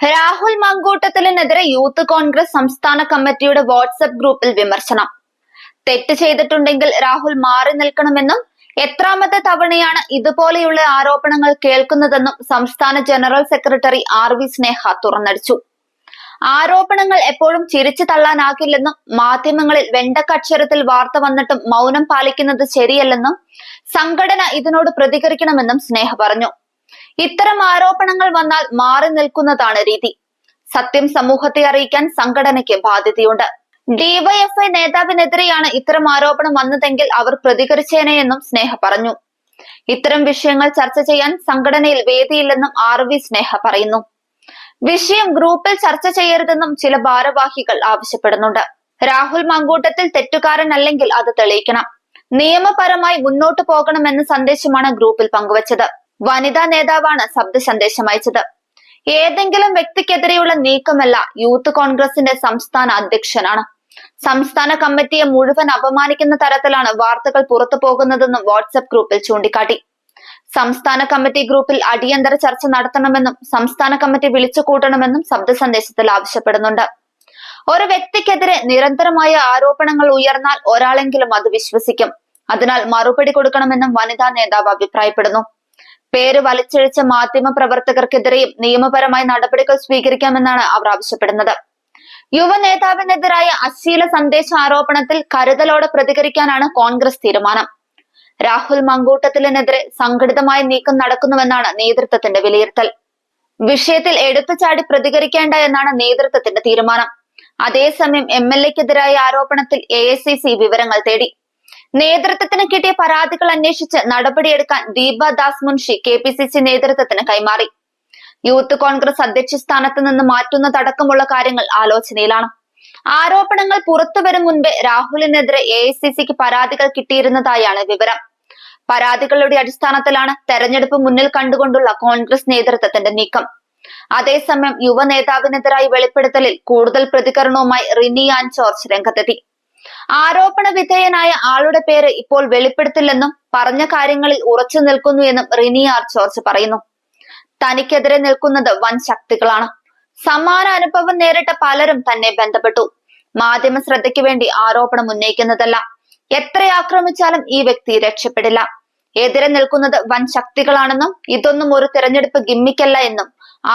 Rahul മങ്കൂട്ടത്തിനെതിരെ youth Congress സംസ്ഥാന കമ്മിറ്റിയുടെ WhatsApp ഗ്രൂപ്പിൽ വിമർശനം. തെറ്റ് ചെയ്തിട്ടുണ്ടെങ്കിൽ രാഹുൽ മാറി നിൽക്കണമെന്നും എത്രാമത്തെ തവണയാണ് ഇതുപോലെയുള്ള ആരോപണങ്ങൾ കേൾക്കുന്നതെന്നും സംസ്ഥാന general secretary R V Sneha തുറന്നടിച്ചു. ആരോപണങ്ങൾ എപ്പോഴും ചിരിച്ചു തള്ളാനാകില്ലെന്നും മാധ്യമങ്ങളിൽ വെണ്ടക്കക്ഷരത്തിൽ വാർത്ത വന്നിട്ടും മൗനം പാലിക്കുന്നത് ശരിയല്ലെന്നും സംഘടന ഇതിനോട് പ്രതികരിക്കണമെന്നും സ്നേഹ പറഞ്ഞു. ഇത്തരം ആരോപണങ്ങൾ വന്നാൽ മാറി നിൽക്കുന്നതാണ് രീതി. സത്യം സമൂഹത്തെ അറിയിക്കാൻ സംഘടനയ്ക്ക് ബാധ്യതയുണ്ട്. ഡിവൈഎഫ്ഐ നേതാവിനെതിരെയാണ് ഇത്തരം ആരോപണം വന്നതെങ്കിൽ അവർ പ്രതികരിച്ചേനെയെന്നും സ്നേഹ പറഞ്ഞു. ഇത്തരം വിഷയങ്ങൾ ചർച്ച ചെയ്യാൻ സംഘടനയിൽ വേദിയില്ലെന്നും ആർ വി സ്നേഹ പറയുന്നു. വിഷയം ഗ്രൂപ്പിൽ ചർച്ച ചെയ്യരുതെന്നും ചില ഭാരവാഹികൾ ആവശ്യപ്പെടുന്നുണ്ട്. രാഹുൽ മങ്കൂട്ടത്തിൽ തെറ്റുകാരൻ അല്ലെങ്കിൽ അത് തെളിയിക്കണം. നിയമപരമായി മുന്നോട്ടു പോകണമെന്ന സന്ദേശമാണ് ഗ്രൂപ്പിൽ പങ്കുവച്ചത്. വനിതാ നേതാവാണ് ശബ്ദ സന്ദേശം അയച്ചത്. ഏതെങ്കിലും വ്യക്തിക്കെതിരെയുള്ള നീക്കമല്ല യൂത്ത് കോൺഗ്രസിന്റെ സംസ്ഥാന അധ്യക്ഷനാണ്. സംസ്ഥാന കമ്മിറ്റിയെ മുഴുവൻ അപമാനിക്കുന്ന തരത്തിലാണ് വാർത്തകൾ പുറത്തു പോകുന്നതെന്നും വാട്സപ്പ് ഗ്രൂപ്പിൽ ചൂണ്ടിക്കാട്ടി. സംസ്ഥാന കമ്മിറ്റി ഗ്രൂപ്പിൽ അടിയന്തര ചർച്ച നടത്തണമെന്നും സംസ്ഥാന കമ്മിറ്റി വിളിച്ചു കൂട്ടണമെന്നും ശബ്ദ സന്ദേശത്തിൽ ആവശ്യപ്പെടുന്നുണ്ട്. ഒരു വ്യക്തിക്കെതിരെ നിരന്തരമായ ആരോപണങ്ങൾ ഉയർന്നാൽ ഒരാളെങ്കിലും അത് വിശ്വസിക്കും. അതിനാൽ മറുപടി കൊടുക്കണമെന്നും വനിതാ നേതാവ് അഭിപ്രായപ്പെടുന്നു. പേര് വലിച്ചിഴച്ച മാധ്യമ പ്രവർത്തകർക്കെതിരെയും നിയമപരമായ നടപടികൾ സ്വീകരിക്കാമെന്നാണ് അവർ ആവശ്യപ്പെടുന്നത്. യുവ നേതാവിനെതിരായ അശ്ലീല സന്ദേശ ആരോപണത്തിൽ കരുതലോടെ പ്രതികരിക്കാനാണ് കോൺഗ്രസ് തീരുമാനം. രാഹുൽ മങ്കൂട്ടത്തിലിനെതിരെ സംഘടിതമായ നീക്കം നടക്കുന്നുവെന്നാണ് നേതൃത്വത്തിന്റെ വിലയിരുത്തൽ. വിഷയത്തിൽ എടുത്തുചാടി പ്രതികരിക്കേണ്ട എന്നാണ് നേതൃത്വത്തിന്റെ തീരുമാനം. അതേസമയം എം എൽ എക്കെതിരായ ആരോപണത്തിൽ എ വിവരങ്ങൾ തേടി. നേതൃത്വത്തിന് കിട്ടിയ പരാതികൾ അന്വേഷിച്ച് നടപടിയെടുക്കാൻ Deepa Das Munshi K P C C നേതൃത്വത്തിന് കൈമാറി. യൂത്ത് കോൺഗ്രസ് അധ്യക്ഷ സ്ഥാനത്ത് നിന്ന് മാറ്റുന്നതടക്കമുള്ള കാര്യങ്ങൾ ആലോചനയിലാണ്. ആരോപണങ്ങൾ പുറത്തുവരും മുൻപേ രാഹുലിനെതിരെ എ ഐ സി സിക്ക് പരാതികൾ കിട്ടിയിരുന്നതായാണ് വിവരം. പരാതികളുടെ അടിസ്ഥാനത്തിലാണ് തെരഞ്ഞെടുപ്പ് മുന്നിൽ കണ്ടുകൊണ്ടുള്ള കോൺഗ്രസ് നേതൃത്വത്തിന്റെ നീക്കം. അതേസമയം യുവ നേതാവിനെതിരായി വെളിപ്പെടുത്തലിൽ കൂടുതൽ പ്രതികരണവുമായി റിനി ആൻ ജോർജ് രംഗത്തെത്തി. ആരോപണ വിധേയനായ ആളുടെ പേര് ഇപ്പോൾ വെളിപ്പെടുത്തില്ലെന്നും പറഞ്ഞ കാര്യങ്ങളിൽ ഉറച്ചു നിൽക്കുന്നു എന്നും റിനി ആർ ജോർജ് പറയുന്നു. തനിക്കെതിരെ നിൽക്കുന്നത് വൻ ശക്തികളാണ്. സമാന അനുഭവം നേരിട്ട പലരും തന്നെ ബന്ധപ്പെട്ടു. മാധ്യമ ശ്രദ്ധയ്ക്ക് വേണ്ടി ആരോപണം ഉന്നയിക്കുന്നതല്ല. എത്ര ആക്രമിച്ചാലും ഈ വ്യക്തി രക്ഷപ്പെടില്ല. എതിരെ നിൽക്കുന്നത് വൻ ശക്തികളാണെന്നും ഇതൊന്നും ഒരു തെരഞ്ഞെടുപ്പ് ഗിമ്മിക്കല്ല എന്നും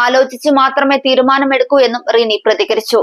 ആലോചിച്ച് മാത്രമേ തീരുമാനമെടുക്കൂ എന്നും റിനി പ്രതികരിച്ചു.